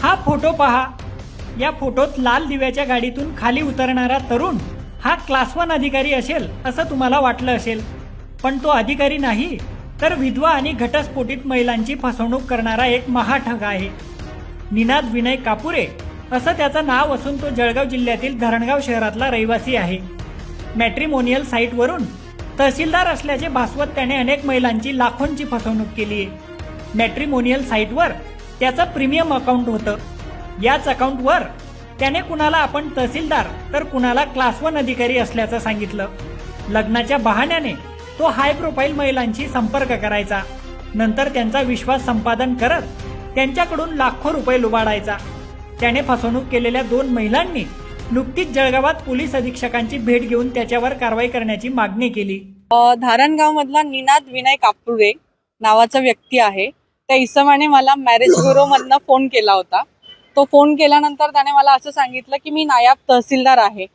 हा फोटो पहा. या फोटोत लाल दिव्याच्या गाडीतून खाली उतरणारा तरुण हा क्लास वन अधिकारी असेल असं तुम्हाला वाटलं असेल. पण तो अधिकारी नाही तर विधवा आणि घटस्फोटित महिलांची फसवणूक करणारा एक महाठग आहे. निनाद विनय कापुरे असं त्याचं नाव असून तो जळगाव जिल्ह्यातील धरणगाव शहरातला रहिवासी आहे. मॅट्रिमोनियल साईटवरून तहसीलदार असल्याचे भासवत त्याने अनेक महिलांची लाखोंची फसवणूक केली. आहे मॅट्रिमोनियल साईटवर त्याचं प्रीमियम अकाउंट होतं. याच अकाउंटवर त्याने कुणाला आपण तहसीलदार तर कुणाला क्लास वन अधिकारी असल्याचं सांगितलं. लग्नाच्या बहाण्याने तो हाय प्रोफाईल महिलांशी संपर्क करायचा. नंतर त्यांचा विश्वास संपादन करत त्यांच्याकडून लाखो रुपये लुबाडायचा. त्याने फसवणूक केलेल्या दोन महिलांनी नुकतीच जळगावात पोलीस अधीक्षकांची भेट घेऊन त्याच्यावर कारवाई करण्याची मागणी केली. धारणगाव मधला निनाद विनय कापुरे नावाचा व्यक्ती आहे. त्या इसमाने मला मॅरेज ब्युरो मधनं फोन केला होता. तो फोन केल्यानंतर त्याने मला असं सांगितलं की मी नायाब तहसीलदार आहे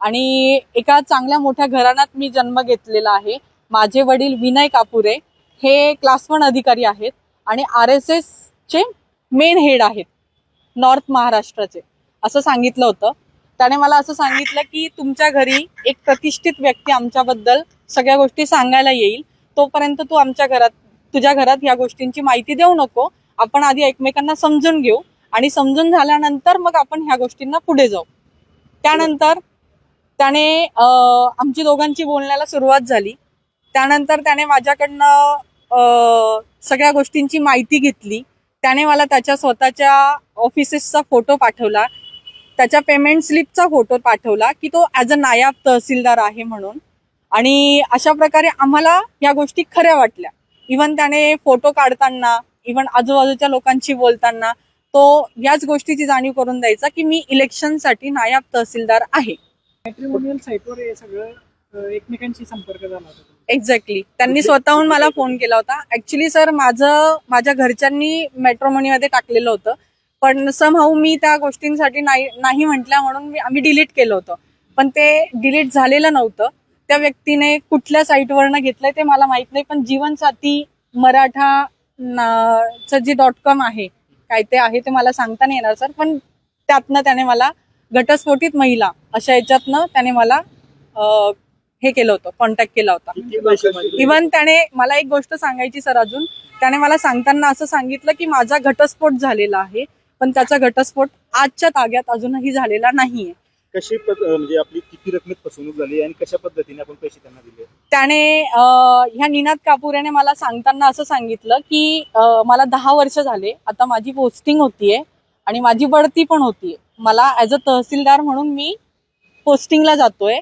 आणि एका चांगल्या मोठ्या घराण्यात मी जन्म घेतलेला आहे. माझे वडील विनय कापुरे हे क्लास वन अधिकारी आहेत आणि आर एस एस चे मेन हेड आहेत. नॉर्थ महाराष्ट्राचे असं सांगितलं होतं. त्याने मला असं सांगितलं की तुमच्या घरी एक प्रतिष्ठित व्यक्ती आमच्याबद्दल सगळ्या गोष्टी सांगायला येईल. तोपर्यंत तू आमच्या घरात तुझ्या घरात या गोष्टींची माहिती देऊ नको. आपण आधी एकमेकांना समजून घेऊ आणि समजून झाल्यानंतर मग आपण ह्या गोष्टींना पुढे जाऊ. त्यानंतर त्याने आमची दोघांची बोलण्याला सुरुवात झाली. त्यानंतर त्याने माझ्याकडनं सगळ्या गोष्टींची माहिती घेतली. त्याने मला त्याच्या स्वतःच्या ऑफिसेसचा फोटो पाठवला त्याच्या पेमेंट स्लिपचा फोटो पाठवला की तो ॲज अ नायब तहसीलदार आहे म्हणून. आणि अशा प्रकारे आम्हाला या गोष्टी खऱ्या वाटल्या. इवन त्याने फोटो काढताना इवन आजूबाजूच्या लोकांशी बोलताना तो याच गोष्टीची जाणीव करून द्यायचा की मी इलेक्शनसाठी नायब तहसीलदार आहे. मॅट्रिमोनियल साईटवर हे सगळं एकमेकांशी संपर्क झाला एक्झॅक्टली त्यांनी स्वतःहून मला फोन केला होता. ऍक्च्युली सर माझं माझ्या घरच्यांनी मेट्रोमनीमध्ये टाकलेलं होतं. पण समहाऊ मी त्या गोष्टींसाठी नाही नाही म्हटल्या म्हणून आम्ही डिलीट केलं होतं. पण ते डिलीट झालेलं नव्हतं. त्या व्यक्तीने कुठल्या साईटवरनं घेतलंय ते मला माहीत नाही पण जीवनसाथी मराठा च जे डॉट कॉम आहे काय ते आहे ते मला सांगता नाही येणार सर पण त्यातनं त्याने मला घटस्फोटित महिला अशा याच्यातनं त्याने मला हे केलं होतं कॉन्टॅक्ट केला होता. इव्हन इवन त्याने मला एक गोष्ट सांगायची सर अजून. त्याने मला सांगताना असं सांगितलं की माझा घटस्फोट झालेला आहे. पण त्याचा घटस्फोट आजच्या ताग्यात अजूनही झालेला नाहीये. कशी म्हणजे आपली किती रकमेत फसवणूक झाली आणि कशा पद्धतीने आपण पैसे त्यांना दिले? त्याने ह्या निनाद कापुरेने मला सांगताना असं सांगितलं की मला दहा वर्ष झाले. आता माझी पोस्टिंग होतीये आणि माझी बढती पण होतीये. मला ऍज अ तहसीलदार म्हणून मी पोस्टिंगला जातोय.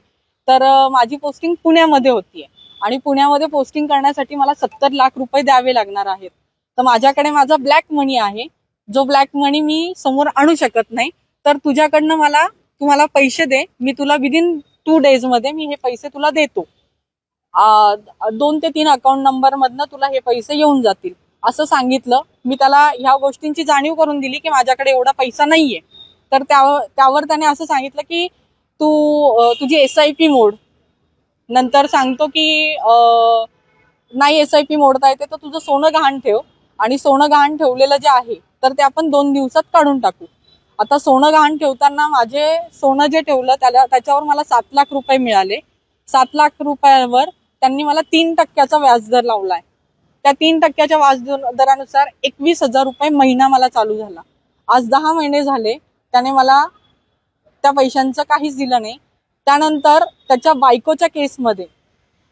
तर माझी पोस्टिंग पुण्यामध्ये होतीये. आणि पुण्यामध्ये पोस्टिंग करण्यासाठी मला सत्तर लाख रुपये द्यावे लागणार आहेत. तर माझ्याकडे माझा ब्लॅक मनी आहे. जो ब्लॅक मनी मी समोर आणू शकत नाही तर तुझ्याकडनं मला तुम्हाला पैसे दे मी तुला विदिन टू डेजमध्ये मी हे पैसे तुला देतो. दोन ते तीन अकाउंट नंबर मधनं तुला हे पैसे येऊन जातील. असं सांगितलं. मी त्याला ह्या गोष्टींची जाणीव करून दिली की माझ्याकडे एवढा पैसा नाहीये. तर त्यावर त्यावर त्याने असं सांगितलं की तू तुझी एस आय पी मोड. नंतर सांगतो की नाही एस आय पी मोडता येते तर तुझं सोनं गहाण ठेव. आणि सोनं गहाण ठेवलेलं जे आहे तर ते आपण दोन दिवसात काढून टाकू. आता सोनं गहाण ठेवताना माझे सोनं जे ठेवलं त्याला त्याच्यावर मला सात लाख रुपये मिळाले. सात लाख रुपयावर त्यांनी मला तीन टक्क्याचा व्याजदर लावलाय. त्या तीन टक्क्याच्या व्याज दरानुसार एकवीस हजार रुपये महिना मला चालू झाला. आज दहा महिने झाले त्याने मला त्या पैशांचं काहीच दिलं नाही. त्यानंतर त्याच्या बायकोच्या केसमध्ये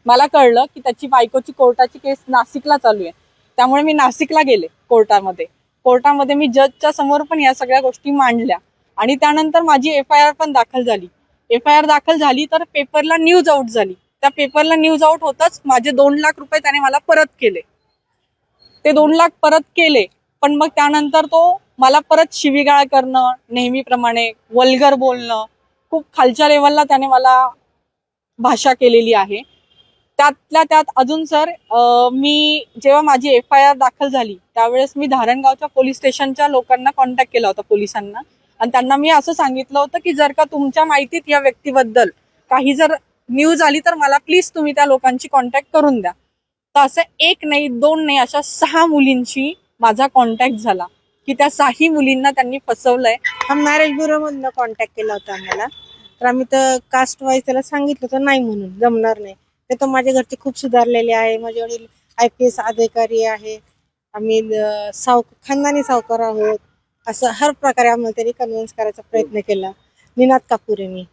मला कळलं की त्याची बायकोची कोर्टाची केस नाशिकला चालू आहे. त्यामुळे मी नाशिकला गेले कोर्टामध्ये. कोर्टामध्ये मी जजच्या समोर पण या सगळ्या गोष्टी मांडल्या. आणि त्यानंतर माझी एफ आय आर पण दाखल झाली. एफ आय आर दाखल झाली तर पेपरला न्यूज आउट झाली. त्या पेपरला न्यूज आउट होताच माझे दोन लाख रुपये त्याने मला परत केले. ते दोन लाख परत केले पण मग त्यानंतर तो मला परत शिवीगाळ करणं नेहमीप्रमाणे वल्गर बोलणं खूप खालच्या लेवलला त्याने मला भाषा केलेली आहे. त्यातल्या त्यात अजून सर मी जेव्हा माझी एफ आय आर दाखल झाली त्यावेळेस मी धारणगावच्या पोलीस स्टेशनच्या लोकांना कॉन्टॅक्ट केला होता पोलिसांना. आणि त्यांना मी असं सांगितलं होतं की जर का तुमच्या माहितीत या व्यक्तीबद्दल काही जर न्यूज आली तर मला प्लीज तुम्ही त्या लोकांची कॉन्टॅक्ट करून द्या. तर असं एक नाही दोन नाही अशा सहा मुलींशी माझा कॉन्टॅक्ट झाला की त्या सहाही मुलींना त्यांनी फसवलंय. हा मॅरेज ब्युरो मधनं कॉन्टॅक्ट केला होता आम्हाला. तर आम्ही तर कास्ट वाईज त्याला सांगितलं होतं नाही म्हणून जमणार नाही. ते तर माझ्या घरचे खूप सुधारलेले आहे. माझे वडील आय पी एस अधिकारी आहे. आम्ही साव खानदानी सावकार आहोत. असं हर प्रकारे आम्हाला त्यांनी कन्व्हिन्स करायचा प्रयत्न केला. निनाद कापूर यांनी.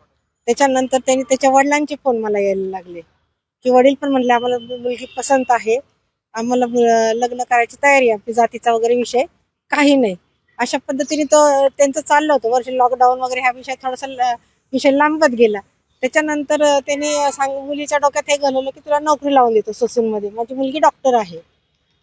त्याच्यानंतर त्यांनी त्याच्या वडिलांचे फोन मला यायला लागले. की वडील पण म्हणले आम्हाला मुलगी पसंत आहे. आम्हाला लग्न करायची तयारी आहे. आपली जातीचा वगैरे विषय काही नाही. अशा पद्धतीने तो त्यांचं चाललं होतं. वर्ष लॉकडाऊन वगैरे ह्या विषय थोडासा विषय लांबत गेला. त्याच्यानंतर त्यांनी सांग मुलीच्या डोक्यात हे घालवलं की तुला नोकरी लावून देतो ससूनमध्ये. माझी मुलगी डॉक्टर आहे.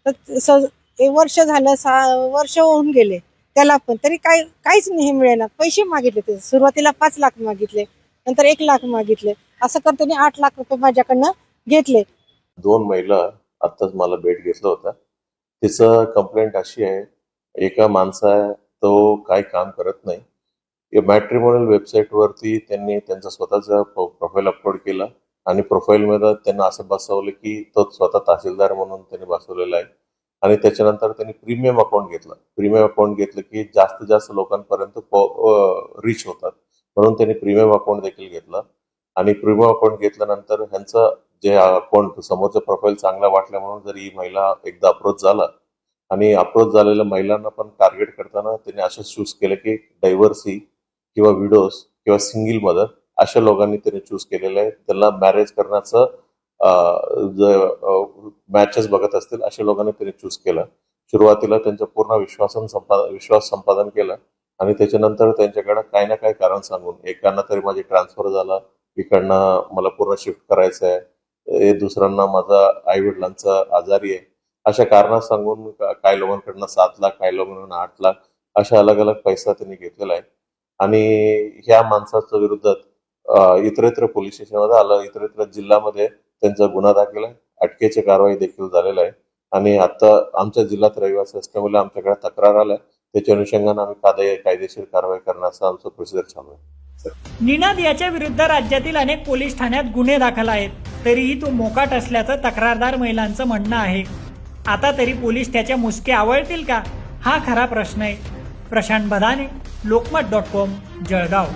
तर स- वर्ष झालं सा वर्ष होऊन गेले. त्याला पण तरी काही काहीच नाही मिळेना. पैसे मागितले ते. सुरुवातीला पाच लाख मागितले नंतर एक लाख मागितले. असं करतो त्यांनी आठ लाख रुपये माझ्याकडनं घेतले. दोन महिला आत्ताच मला भेट घेतला होता तिचं कंप्लेंट अशी आहे एका माणसा तो काय काम करत नाही. मॅट्रिमोनियल वेबसाईट वरती त्यांनी त्यांचा स्वतःचा प्रोफाईल अपलोड केला. आणि प्रोफाईलमध्ये त्यांना असं बसवलं की तो स्वतः तहसीलदार म्हणून त्यांनी बसवलेला आहे. आणि त्याच्यानंतर त्यांनी प्रीमियम अकाउंट घेतलं. प्रीमियम अकाउंट घेतलं की जास्तीत जास्त लोकांपर्यंत रिच होतात. म्हणून त्यांनी प्रीमियम अकाउंट देखील घेतलं. आणि प्रीमियम अकाउंट घेतल्यानंतर ह्यांचं जे अकाउंट समोरचं प्रोफाईल चांगला वाटलं म्हणून जर ही महिला एकदा अप्रोच झाला आणि अप्रोच झालेल्या महिलांना पण टार्गेट करताना त्यांनी असं चूज केलं की डायव्हर्सी किंवा विडोज किंवा सिंगल मदर अशा लोकांनी त्याने चूज केलेलं आहे. त्यांना मॅरेज करण्याचं मॅचेस बघत असतील अशा लोकांनी त्याने चूज केलं. सुरुवातीला त्यांच्या पूर्ण विश्वासन संपादन विश्वास संपादन केलं आणि त्याच्यानंतर त्यांच्याकडे काही ना काही कारण सांगून एकांना तरी माझे ट्रान्सफर झाला इकडनं मला पूर्ण शिफ्ट करायचं आहे हे दुसऱ्यांना माझा आई वडिलांचा आजारी आहे. अशा कारण सांगून काही लोकांकडनं सात लाख काही लोकांकडनं आठ लाख अशा अलग अलग पैसा त्यांनी घेतलेला आहे. आणि ह्या माणसाच्या विरुद्ध इतरत्र पोलीस स्टेशनमध्ये आलं इतरत्र जिल्ह्यामध्ये त्यांचा गुन्हा दाखल आहे. अटकेची कारवाई देखील झालेला आहे. आणि आता आमच्या जिल्ह्यात रहिवासी असल्यामुळे आमच्याकडे तक्रार आल्या. त्याच्या अनुषंगाने आम्ही कायदे कायदेशीर कारवाई करण्याचा आमचं प्रोसिजर चालू आहे. निनाद याच्या विरुद्ध राज्यातील अनेक पोलीस ठाण्यात गुन्हे दाखल आहेत. तरीही तो मोकाट असल्याचं तक्रारदार महिलांचं म्हणणं आहे. आता तरी पोलीस त्याच्या मुसके आवळतील का? हा खरा प्रश्न आहे. Prashant बदाने. Lokmat dot com Jalgaon.